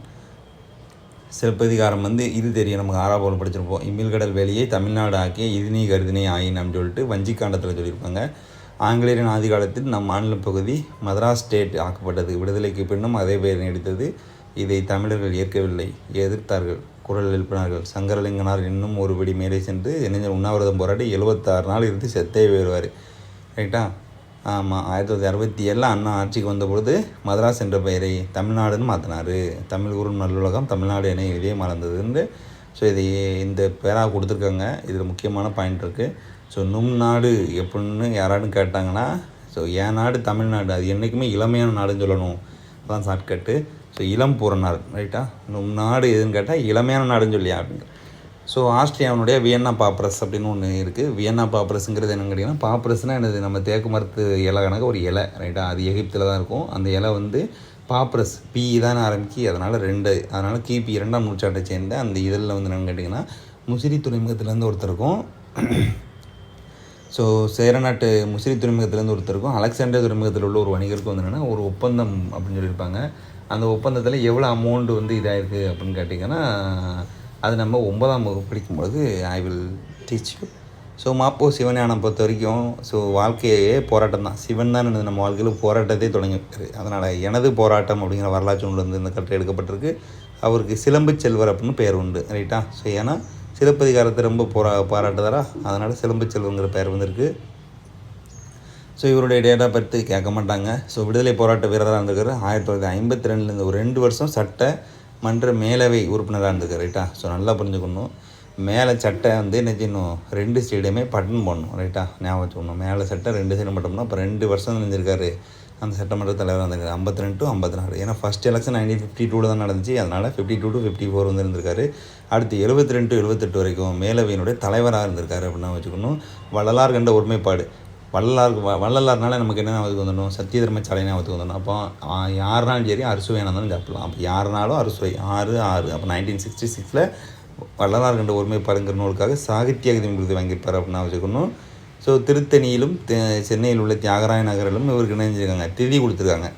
சிலப்பதிகாரம் வந்து இது தெரியும். நமக்கு ஆறாவது படிச்சிருப்போம். இம்மில்கடல் வெளியை தமிழ்நாடு ஆக்கிய இதுநீ கருதினை ஆயின் அப்படின்னு சொல்லிட்டு வஞ்சிக்காண்டத்தில் சொல்லியிருப்பாங்க. ஆங்கிலேயரின் ஆதி காலத்தில் நம் மாநில பகுதி மதராஸ் ஸ்டேட் ஆக்கப்பட்டது. விடுதலைக்கு பின்னும் அதே பெயர் நீடித்தது. இதை தமிழர்கள் ஏற்கவில்லை. எதிர்த்தார்கள். குரல் எழுப்பினார்கள். சங்கரலிங்கனார் இன்னும் ஒரு படி மேலே சென்று இளைஞர் உண்ணாவிரதம் போராடி எழுபத்தாறு நாள் இருந்து செத்தே வருவார் ரைட்டா ஆமாம் ஆயிரத்தி தொள்ளாயிரத்தி அறுபத்தி ஏழில் அண்ணா ஆட்சிக்கு வந்த பொழுது மதராஸ் என்ற பெயரை தமிழ்நாடுன்னு மாற்றினார் தமிழ் குரு நல்லுலகம் தமிழ்நாடு என இதே மறந்ததுன்னு ஸோ இதை இந்த பேராக கொடுத்துருக்காங்க. இதில் முக்கியமான பாயிண்ட் இருக்குது ஸோ நும் நாடு எப்படின்னு யாராலும் கேட்டாங்கன்னா ஸோ என் நாடு தமிழ்நாடு. அது என்றைக்குமே இளமையான நாடுன்னு சொல்லணும். அதான் ஷார்ட்கட்டு ஸோ இளம் பூரணார் ரைட்டா நும் நாடு எதுன்னு கேட்டால் இளமையான நாடுன்னு சொல்லியா? அப்படின்ட்டு ஸோ ஆஸ்ட்ரியாவுடைய வியன்னா பாப்ரஸ் அப்படின்னு ஒன்று இருக்குது வியன்னா பாப்ரஸ்ங்கிறது என்னன்னு கேட்டிங்கன்னா பாப்ரஸ்னால் என்னது? நம்ம தேக்கு மரத்து இலை கணக்கு ஒரு இலை ரைட்டா அது எகிப்தில் தான் இருக்கும். அந்த இலை வந்து பாப்ரஸ் பி தான் ஆரம்பிக்கி. அதனால் ரெண்டு. அதனால் கிபி இரண்டாம் நூற்றாண்டை சேர்ந்த அந்த இதழில் வந்து என்னென்னு கேட்டிங்கன்னா முசிறி துறைமுகத்துலேருந்து ஒருத்தருக்கும் ஸோ சேரநாட்டு முசிறி துறைமுகத்துலேருந்து ஒருத்தருக்கும் அலெக்சாண்டர் துறைமுகத்தில் உள்ள ஒரு வணிகருக்கும் வந்து என்னென்னா ஒரு ஒப்பந்தம் அப்படின்னு சொல்லியிருப்பாங்க. அந்த ஒப்பந்தத்தில் எவ்வளோ அமௌண்ட் வந்து இதாயிருக்கு அப்படின்னு கேட்டிங்கன்னா அது நம்ம ஒன்பதாம் வகுப்பு படிக்கும்பொழுது I will teach you so Mapo Sivagnanam பொறுத்த வரைக்கும் ஸோ வாழ்க்கையே போராட்டம் தான் சிவன் தான் எனது நம்ம வாழ்க்கையில் போராட்டத்தை தொடங்கி வைக்கிறது அதனால் எனது போராட்டம் அப்படிங்கிற வரலாற்று நூல் இந்த கட்டை எடுக்கப்பட்டிருக்கு. அவருக்கு சிலம்பு செல்வர் அப்படின்னு பெயர் உண்டு ரைட்டா ஸோ ஏன்னா சிலப்பதிகாரத்தை ரொம்ப போரா பாராட்டுதாரா? அதனால் சிலம்பு செல்வங்கிற பெயர் வந்திருக்கு. ஸோ இவருடைய டேட்டா பற்றி கேட்க மாட்டாங்க. ஸோ விடுதலை போராட்ட வீரராக இருந்திருக்காரு. ஆயிரத்தி தொள்ளாயிரத்தி ஐம்பத்தி ரெண்டுலேருந்து ஒரு ரெண்டு வருஷம் சட்ட மன்ற மேலவை உறுப்பினராக இருந்திருக்காரு ரைட்டா ஸோ நல்லா புரிஞ்சுக்கணும். மேலே சட்டை வந்து என்ன செய்யணும் ரெண்டு சைடுமே பட்டன் போடணும் ரைட்டா ஞாபகம் வச்சுக்கணும். மேலே சட்டை ரெண்டு சைடும் பட்டோம்னா அப்போ ரெண்டு வருஷம் நினைஞ்சிருக்காரு அந்த சட்டமன்ற தலைவர் வந்திருக்காரு. ஐம்பத்தி ரெண்டு டு ஐம்பத்தி நாலு ஏன்னா ஃபஸ்ட் எலெக்ஷன் நைன்டீன் ஃபிஃப்டி டூவில் தான் நடந்துச்சு. அதனால் fifty two to fifty four வந்து இருந்திருக்காரு. அடுத்து எழுபத்தி ரெண்டு டு எழுபத்தெட்டு வரைக்கும் மேலவையினுடைய தலைவராக இருந்திருக்காரு அப்படின்னு வச்சுக்கணும். வள்ளலார் கண்ட ஒருமைப்பாடு. வள்ளலாருக்கு வ நமக்கு என்ன ஞாபகத்துக்கு வந்துடணும்? சத்திய தர்மசாலை ஞாபகத்துக்கு வந்துடணும். அப்போ யாருனாலும் சரி அறுசுவை இருந்தாலும் சாப்பிடலாம் அப்போ யாருனாலும் அறுசுவை ஆறு ஆறு. அப்போ நைன்டீன் சிக்ஸ்டி சிக்ஸில் வள்ளலார் கண்ட ஒருமைப்பாடுங்கிற நூலுக்காக சாகித்ய அகாதமி விருது வாங்கியிருப்பார் அப்படின்னு வச்சுக்கணும். ஸோ திருத்தணியிலும் தெ- சென்னையில் உள்ள தியாகராய நகரிலும் இவருக்கு இணைஞ்சிருக்காங்க திதி கொடுத்துருக்காங்க.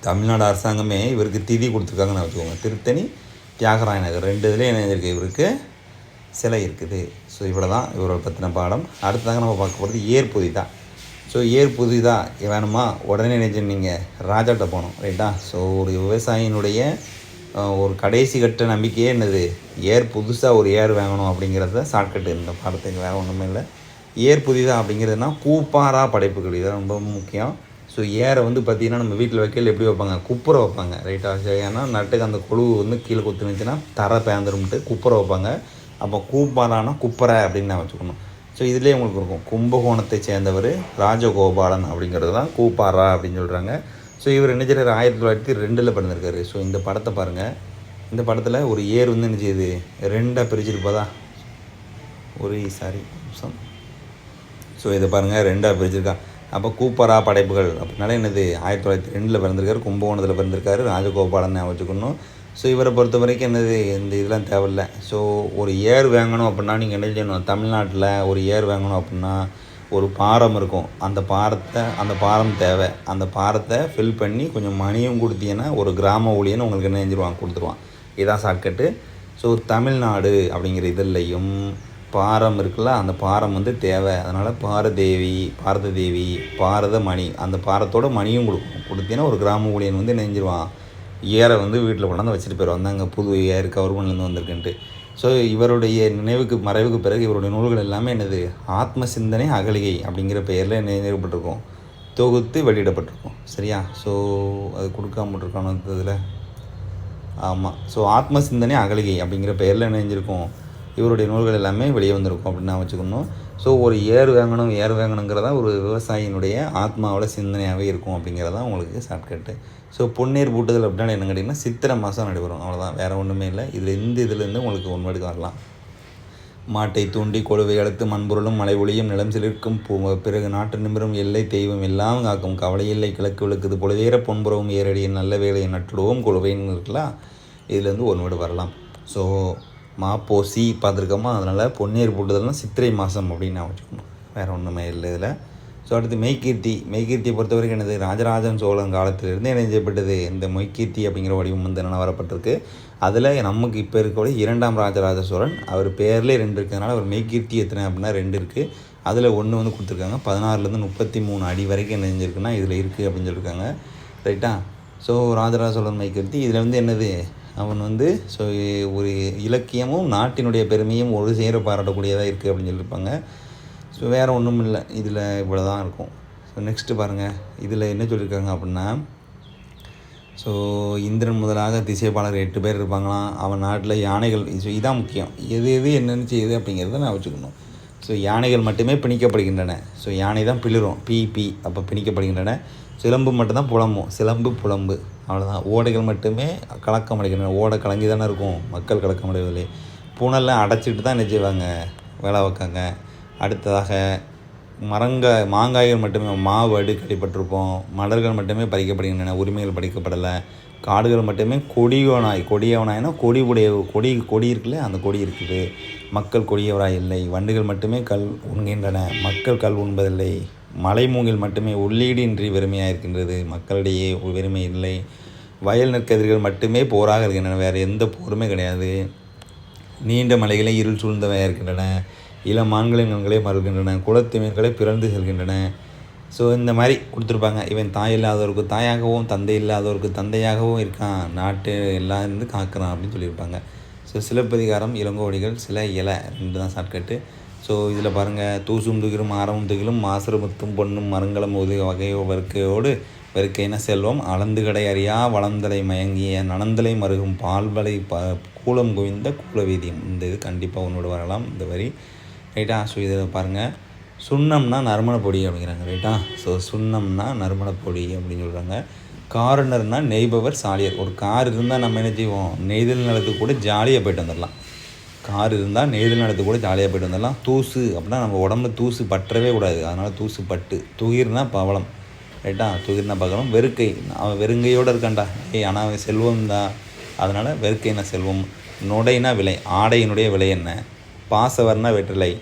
தமிழ்நாடு அரசாங்கமே இவருக்கு திதி கொடுத்துருக்காங்கன்னு வச்சுக்கோங்க. திருத்தணி தியாகராய நகர். ரெண்டு இதுலேயும் இணைஞ்சிருக்கு இவருக்கு? சிலை இருக்குது. ஸோ இவ்வளோ தான் இவரோட பற்றின பாடம். அடுத்ததாக நம்ம பார்க்க போகிறது ஏர் தான் ஸோ ஏர் புதிதா வேணுமா? உடனே நினைச்சுன்னீங்க ராஜாட்ட போகணும் ரைட்டா ஸோ ஒரு விவசாயினுடைய ஒரு கடைசி கட்ட நம்பிக்கையே என்னது? ஏர் புதுசாக ஒரு ஏர் வாங்கணும் அப்படிங்கிறத ஷார்ட்கட் இந்த பாடத்துக்கு வேறு ஒன்றுமே இல்லை. ஏர் புதிதா அப்படிங்கிறதுனா கூப்பாரா படைப்புகள். இதெல்லாம் ரொம்ப முக்கியம். ஸோ ஏரை வந்து பார்த்திங்கன்னா நம்ம வீட்டில் வைக்கல எப்படி வைப்பாங்க? குப்புரை வைப்பாங்க ரைட்டா ஏன்னா நட்டுக்கு அந்த கொழு வந்து கீழே கொத்துனுச்சுன்னா தரை பேந்துரும்ட்டு குப்புரை வைப்பாங்க. அப்போ கூப்பாரானா குப்பரை அப்படின்னு நான் வச்சுக்கணும். ஸோ இதுலேயே உங்களுக்கு இருக்கும். கும்பகோணத்தை சேர்ந்தவர் ராஜகோபாலன் அப்படிங்கிறது தான் கூப்பாரா அப்படின்னு சொல்கிறாங்க ஸோ இவர் என்ன செய்கிறார் ஆயிரத்தி தொள்ளாயிரத்தி ரெண்டில் பிறந்திருக்காரு. ஸோ இந்த படத்தை பாருங்கள் இந்த படத்தில் ஒரு ஏர் வந்து என்ன செய்யுது? ரெண்டாக பிரிச்சிருப்பதா ஒரு சாரி அம்சம் ஸோ இதை பாருங்கள் ரெண்டாக பிரிச்சிருக்கான் அப்போ கூப்பரா படைப்புகள். அப்படின்னால என்னது? ஆயிரத்தி தொள்ளாயிரத்தி ரெண்டில் பிறந்திருக்காரு. கும்பகோணத்தில் பிறந்திருக்காரு. ராஜகோபாலன் வச்சுக்கணும். ஸோ இவரை பொறுத்த வரைக்கும் என்னது இந்த இதெல்லாம் தேவையில்ல. ஸோ ஒரு ஏர் வாங்கணும் அப்படின்னா நீங்கள் என்ன செய்யணும்? தமிழ்நாட்டில் ஒரு ஏர் வாங்கணும் அப்படின்னா ஒரு பாரம் இருக்கும். அந்த பாரத்தை அந்த பாரம் தேவை. அந்த பாரத்தை ஃபில் பண்ணி கொஞ்சம் மணியும் கொடுத்தீங்கன்னா ஒரு கிராம ஊழியன்னு உங்களுக்கு என்ன செஞ்சிருவான் கொடுத்துருவான் இதான் சாக்கெட்டு ஸோ தமிழ்நாடு அப்படிங்கிற இதுலையும் பாரம் இருக்குல்ல அந்த பாரம் வந்து தேவை. அதனால் பாரதேவி பாரத தேவி பாரத மணி அந்த பாரத்தோட மணியும் கொடுக்கும் கொடுத்தீங்கன்னா ஒரு கிராம ஊழியன் வந்து நெஞ்சிருவான் ஏரை வந்து வீட்டில் கொண்டாந்து வச்சுட்டு போயிடும் வந்தாங்க புது ஏர் கவர்மெண்ட்லேருந்து வந்திருக்குன்ட்டு. ஸோ இவருடைய நினைவுக்கு மறைவுக்கு பிறகு இவருடைய நூல்கள் எல்லாமே என்னது? ஆத்ம சிந்தனை அகலிகை அப்படிங்கிற பெயரில் நினைவுபட்டிருக்கும் தொகுத்து வெளியிடப்பட்டிருக்கும். சரியா? ஸோ அது கொடுக்காம இருக்கான இதில் ஆமாம் ஸோ ஆத்ம சிந்தனை அகலிகை அப்படிங்கிற பெயரில் என்ன இவருடைய நூல்கள் எல்லாமே வெளியே வந்திருக்கும் அப்படின்னு நான் வச்சுக்கணும். ஸோ ஒரு ஏர் வாங்கணும் ஏர் வாங்கணுங்கிறதா ஒரு விவசாயினுடைய ஆத்மாவோட சிந்தனையாகவே இருக்கும் அப்படிங்கிறதான் உங்களுக்கு ஷார்ட்கட்டு ஸோ பொன்னீர் பூட்டுதல் அப்படின்னா என்ன கேட்டிங்கன்னா சித்திரை மாதம் நடைபெறும். அவ்வளோதான் வேறு ஒன்றுமே இல்லை. இதில் இந்த இதுலேருந்து உங்களுக்கு ஒன்றுக்கு வரலாம். மாட்டை தூண்டி கொழுவை அழுத்து மண்பொருளும் மலை ஒளியும் நிலம் சிலிர்க்கும் பூ பிறகு நாட்டு நிமிரும் எல்லை தெய்வம் எல்லாம் காக்கும். கவலை இல்லை கிழக்கு விளக்குது பொழுதேற பொன்புறவும் ஏரடியின் நல்ல வேலையை நட்டுடுவோம் கொழுவைன்னு இருக்கலாம் இதுலேருந்து ஒன்று வீடு வரலாம். ஸோ மா போசி பார்த்துருக்கோமா? அதனால் பொன்னீர் போட்டுதல்னா சித்திரை மாதம் அப்படின்னு நான் வச்சுக்கணும் வேறு ஒன்றுமே இல்லை இதில். ஸோ அடுத்து மெய்கீர்த்தி. மெய்கீர்த்தியை பொறுத்த வரைக்கும் என்னது? ராஜராஜன் சோழன் காலத்திலிருந்து இணைஞ்சப்பட்டது இந்த மொய்கீர்த்தி அப்படிங்கிற வடிவம் வந்து என்ன வரப்பட்டிருக்கு? அதில் நமக்கு இப்போ இருக்கக்கூடிய இரண்டாம் ராஜராஜ சோழன் அவர் பேர்லேயே ரெண்டு இருக்கிறதுனால அவர் மெய்கீர்த்தி எத்தனை அப்படின்னா ரெண்டு இருக்குது அதில் ஒன்று வந்து கொடுத்துருக்காங்க. பதினாறுலேருந்து முப்பத்தி மூணு அடி வரைக்கும் இணைஞ்சிருக்குன்னா இதில் இருக்குது அப்படின்னு சொல்லியிருக்காங்க ரைட்டா ஸோ ராஜராஜ சோழன் மெய்கீர்த்தி. இதில் வந்து என்னது? அவன் வந்து ஸோ ஒரு இலக்கியமும் நாட்டினுடைய பெருமையும் ஒரு சேர பாராட்டக்கூடியதாக இருக்குது அப்படின்னு சொல்லியிருப்பாங்க. ஸோ வேறு ஒன்றும் இல்லை. இதில் இவ்வளோ தான் இருக்கும். ஸோ நெக்ஸ்ட்டு பாருங்கள் இதில் என்ன சொல்லியிருக்காங்க அப்படின்னா ஸோ இந்திரன் முதலாக திசைப்பாளர் எட்டு பேர் இருப்பாங்களாம். அவன் நாட்டில் யானைகள் ஸோ இதான் முக்கியம். எது எது என்னென்னு செய்யுது அப்படிங்கிறத நான் வச்சுக்கணும். ஸோ யானைகள் மட்டுமே பிணிக்கப்படுகின்றன. ஸோ யானை தான் பிளிரும். பிபி அப்போ பிணிக்கப்படுகின்றன. சிலம்பு மட்டும்தான் புலம்பும். சிலம்பு புலம்பு. அவ்வளோதான் ஓடைகள் மட்டுமே கலக்கம் அடைக்கணும் ஓடை கலங்கி தானே இருக்கும். மக்கள் கலக்கம் அடைவதில்லை. புனல்லாம் அடைச்சிட்டு தான் என்ன செய்வாங்க? வேலை வைக்காங்க அடுத்ததாக மரங்க மாங்காய்கள் மட்டுமே மாவடு கடிப்பட்டிருப்போம் மலர்கள் மட்டுமே பறிக்கப்படுகின்றன. உரிமைகள் பறிக்கப்படலை. காடுகள் மட்டுமே கொடியோனாய் கொடியவனாய்னா கொடி உடைய கொடி கொடி இருக்குல்ல அந்த கொடி இருக்குது. மக்கள் கொடியவராய் இல்லை. வண்டுகள் மட்டுமே கல் உண்கின்றன. மக்கள் கல் உண்பதில்லை. மலை மூங்கில் மட்டுமே உள்ளீடின்றி வெறுமையாக இருக்கின்றது மக்களிடையே வெறுமை இல்லை. வயல் நெற்கதிர்கள் மட்டுமே போராக இருக்கின்றன. வேறு எந்த போருமே கிடையாது. நீண்ட மலைகளே இருள் சூழ்ந்தவையாக இருக்கின்றன. இளம் மான்களின் கண்களே மறுக்கின்றன குளத்து மீன்களே பிறந்து செல்கின்றன. ஸோ இந்த மாதிரி கொடுத்துருப்பாங்க. இவன் தாய் இல்லாதவருக்கு தாயாகவும் தந்தை இல்லாதவருக்கு தந்தையாகவும் இருக்கான். நாட்டு எல்லாம் இருந்து காக்கிறான் அப்படின்னு சொல்லியிருப்பாங்க. ஸோ சிலப்பதிகாரம் இளங்கோடிகள் சில இலை ரெண்டு தான் ஷார்ட்கட்டு ஸோ இதில் பாருங்கள் தூசும் துகிரும் ஆரமும் துகிலும் மாசுரமுத்தும் பொண்ணும் மரங்களும் உதவி வகையோ வர்க்கையோடு வெறுக்கைன செல்வம். அளந்து கடை அறியா வளந்தலை மயங்கிய நனந்தலை மருகும் பால்வலை ப கூலம் குவிந்த கூலவீதியம் இந்த இது கண்டிப்பாக உன்னோட வரலாம் இந்த வரி. ரைட்டா ஸோ இதில் பாருங்கள் சுண்ணம்னா நறுமண பொடி அப்படிங்கிறாங்க ரைட்டா ஸோ சுண்ணம்னா நறுமண பொடி அப்படின்னு சொல்கிறாங்க காரணர்னால் நெய்பவர் சாலியர். ஒரு கார் இருந்தால் நம்ம என்ன செய்வோம்? நெய்தல் நிலத்துக்கு கூட ஜாலியாக போயிட்டு வந்துடலாம் கார் இருந்தால் நேரில் நிலத்துக்கு கூட ஜாலியாக போயிட்டு வந்துடலாம். தூசு அப்படின்னா நம்ம உடம்புல தூசு பற்றவே கூடாது. அதனால் தூசு பட்டு. துகிர்னா பவளம். ரைட்டா துகிர்னா பகலம் வெறுக்கை. அவன் வெறுங்கையோடு இருக்கான்டா. ஏய் ஆனால் அவன் செல்வம் தான். அதனால் வெறுக்கைனா செல்வம்? நுடைனா விலை. ஆடையினுடைய விலை என்ன? பாசவர்னா வெற்றிலை.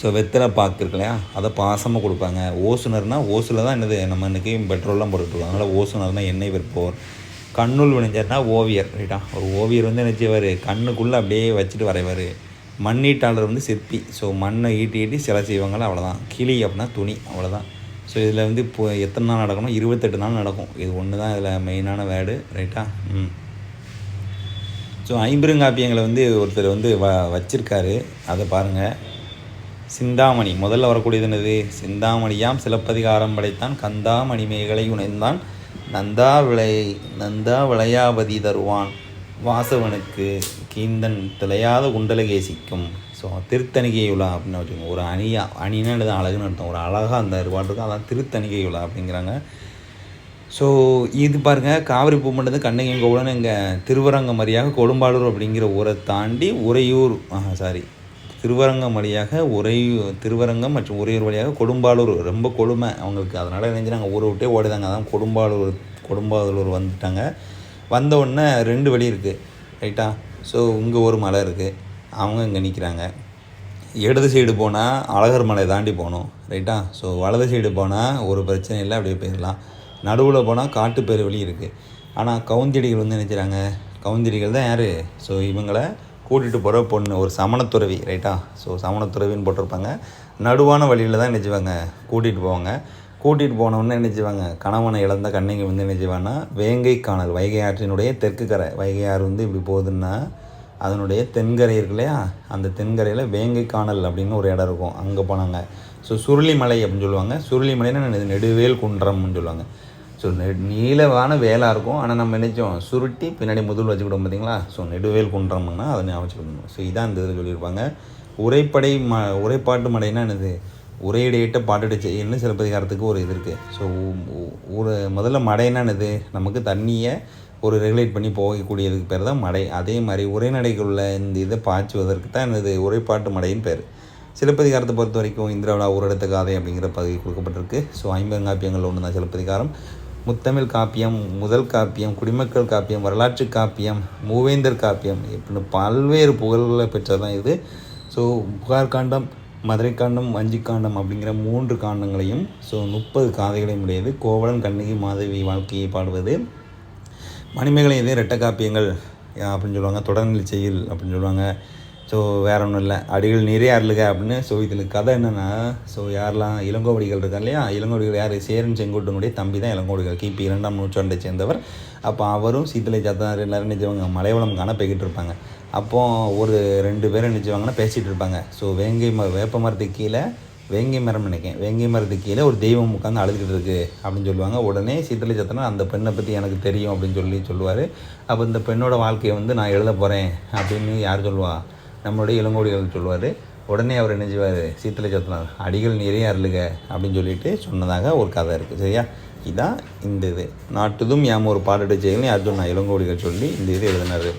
ஸோ வெத்தலை பாக்கு இருக்கு இல்லையா? அதை பாசமாக கொடுப்பாங்க. ஓசுனர்னால் ஓசில் தான் என்னது? நம்ம இன்றைக்கி பெட்ரோல்லாம் போட்டுட்ருக்கோம் அதனால் ஓசுனர்னால் எண்ணெய் விற்போர். கண்ணுள் வினைஞர்னா ஓவியர் ரைட்டா ஒரு ஓவியர் வந்து என்ன செய்வார்? கண்ணுக்குள்ளே அப்படியே வச்சுட்டு வரைவார். மண்ணீட்டாளர் வந்து சிற்பி. ஸோ மண்ணை ஈட்டி ஈட்டி சிலை செய்வாங்கள அவ்வளோதான் கிளி அப்படின்னா துணி அவ்வளோதான் ஸோ இதில் வந்து இப்போ எத்தனை நாள் நடக்கணும்? இருபத்தெட்டு நாள் நடக்கும். இது ஒன்று தான் இதில் மெயினான வேர்டு ரைட்டா ம். ஸோ ஐம்பெருங்காப்பியங்களை வந்து ஒருத்தர் வந்து வ வச்சிருக்காரு. அதை பாருங்கள் சிந்தாமணி. முதல்ல வரக்கூடியது என்னது? சிந்தாமணியாம் சிலப்பதிகாரம் படைத்தான் கந்தா மணிமேகலை உணைந்தான் நந்தா விளை நந்தா விளையாபதி தருவான். வாசவனுக்கு கீந்தன் திளையாத குண்டலகேசிக்கும் ஸோ திருத்தணிகையுலா அப்படின்னு வச்சுக்கோங்க. ஒரு அணியா அணின்னு என்னது அழகுன்னு அர்த்தம். ஒரு அழகாக அந்த அறுபாடு இருக்கும் அதான் திருத்தணிகை உலா அப்படிங்கிறாங்க. ஸோ இது பாருங்கள் காவிரி பூமண்டது கண்ணகி கோவலன் இங்கே திருவரங்கம் மரியாக கொடும்பாளூர் அப்படிங்கிற ஊரை தாண்டி உறையூர் சாரி திருவரங்கம் வழியாக உரை திருவரங்கம் மற்றும் உறையூர் வழியாக கொடும்பாலூர். ரொம்ப கொடுமை அவங்களுக்கு. அதனால் நினைஞ்சாங்க ஊரை விட்டே ஓடிதாங்க அதான் கொடும்பாலூர் கொடும்பாலூர் வந்துட்டாங்க. வந்த உடனே ரெண்டு வழி இருக்குது ரைட்டா? ஸோ இங்கே ஒரு மலை இருக்குது அவங்க இங்கே நிற்கிறாங்க இடது சைடு போனால் அழகர் மலை தாண்டி போகணும். ரைட்டா? ஸோ வலது சைடு போனால் ஒரு பிரச்சனை இல்லை அப்படியே போயிடலாம். நடுவில் போனால் காட்டுப்பேர் வழி இருக்குது ஆனால் கவுந்தடிகள் வந்து நினைக்கிறாங்க கவுந்தடிகள் தான் யார்? ஸோ இவங்களை கூட்டிகிட்டு போகிற பொண்ணு ஒரு சமணத்துறவி ரைட்டா ஸோ சமணத்துறவின்னு போட்டிருப்பாங்க. நடுவான வழியில் தான் நினைச்சுவாங்க கூட்டிகிட்டு போவாங்க. கூட்டிகிட்டு போனவுடனே என்ன செய்வாங்க கணவனை இழந்த கண்ணிங்க வந்து என்ன செய்வாங்கன்னா வேங்கை காணல் வைகை ஆற்றினுடைய தெற்கு கரை. வைகை ஆறு வந்து இப்படி போகுதுன்னா அதனுடைய தென்கரை இருக்கு இல்லையா? அந்த தென்கரையில் வேங்கை காணல் அப்படின்னு ஒரு இடம் இருக்கும். அங்கே போனாங்க. ஸோ சுருளிமலை அப்படின்னு சொல்லுவாங்க. சுருளிமலைன்னா நெடுவேல் குன்றம்னு சொல்லுவாங்க. ஸோ நெ நீளவான வேலாக இருக்கும். ஆனால் நம்ம நினைச்சோம் சுருட்டி பின்னாடி முதல் வச்சுக்கிட்டோம் பார்த்தீங்களா ஸோ நெடுவேல் குன்றம்னா அதை ஞாபகம் வச்சுக்கணும். ஸோ இதான் இந்த இதில் சொல்லியிருப்பாங்க. உரைப்படை ம உரைப்பாட்டு மடைனா என்னது? உரையிடையிட்ட பாட்டுட செய்யணும்னு சிலப்பதிகாரத்துக்கு ஒரு இது இருக்குது ஸோ ஒரு முதல்ல மடைனா என்னது? நமக்கு தண்ணியை ஒரு ரெகுலேட் பண்ணி போகக்கூடியதுக்கு பேர் தான் மடை. அதே மாதிரி உரைநடைக்குள்ள இந்த இதை பாய்ச்சுவதற்கு தான் என்னது? உரைப்பாட்டு மடைன்னு பேர். சிலப்பதிகாரத்தை பொறுத்த வரைக்கும் இந்திராவிழா இடத்து காதை அப்படிங்கிற பகுதி கொடுக்கப்பட்டிருக்கு. ஸோ ஐம்பெருங்காப்பியங்கள் ஒன்று தான் சிலப்பதிகாரம். முத்தமிழ் காப்பியம் முதல் காப்பியம் குடிமக்கள் காப்பியம் வரலாற்று காப்பியம் மூவேந்தர் காப்பியம் இப்படின்னு பல்வேறு புகழ்களை பெற்றது தான் இது. ஸோ புகார் காண்டம் மதுரை காண்டம் வஞ்சி காண்டம் அப்படிங்கிற மூன்று காண்டங்களையும் ஸோ முப்பது காதைகளையும் உடையது. கோவலன் கண்ணகி மாதவி வாழ்க்கையை பாடுவது. மணிமேகலை இதே ரெட்ட காப்பியங்கள் அப்படின்னு சொல்லுவாங்க. தொடர்நிலை செயல் அப்படின்னு சொல்லுவாங்க. ஸோ வேற ஒன்றும் இல்லை. அடிகள் நிறைய அருளுக அப்படின்னு ஸோ இதில் கதை என்னென்னா ஸோ யாரெல்லாம் இளங்கோவடிகள் இருக்கா இல்லையா? இளங்கோவடிகள் யார்? சேரன் செங்குட்டனுடைய தம்பி தான் இளங்கோவடிகள். கிபி இரண்டாம் நூற்றாண்டை சேர்ந்தவர். அப்போ அவரும் சீத்தலை சாத்தனார் எல்லாரும் நினைச்சவங்க மலைவளம் காண போய்கிட்டு இருப்பாங்க. அப்போ ஒரு ரெண்டு பேரும் நினைச்சவாங்கன்னா பேசிகிட்டு இருப்பாங்க. ஸோ வேங்கை ம வேப்ப மரத்துக்கு கீழே வேங்கை மரம் நினைக்கேன் வேங்கை மரத்துக்கு கீழே ஒரு தெய்வம் உட்காந்து அழுதுகிட்டு இருக்கு அப்படின்னு சொல்லுவாங்க. உடனே சீத்தலை சத்தனா அந்த பெண்ணை பற்றி எனக்கு தெரியும் அப்படின்னு சொல்லி சொல்லுவார். அப்போ இந்த பெண்ணோட வாழ்க்கையை வந்து நான் எழுத போகிறேன் அப்படின்னு யார் சொல்லுவா? நம்மளுடைய இளங்கோடிகள் சொல்லுவார் உடனே அவர் என்ன செய்வார்? சீத்தலை சத்தனார் அடிகள் நிறைய அருளுக அப்படின்னு சொல்லிட்டு சொன்னதாக ஒரு கதை இருக்குது சரியா? இதான் இந்த இது. நாட்டுதும் யாம் ஒரு பாடட்டு செயல்னு யார் நான் இளங்கோடிகள் சொல்லி இந்த இது எழுதினார்.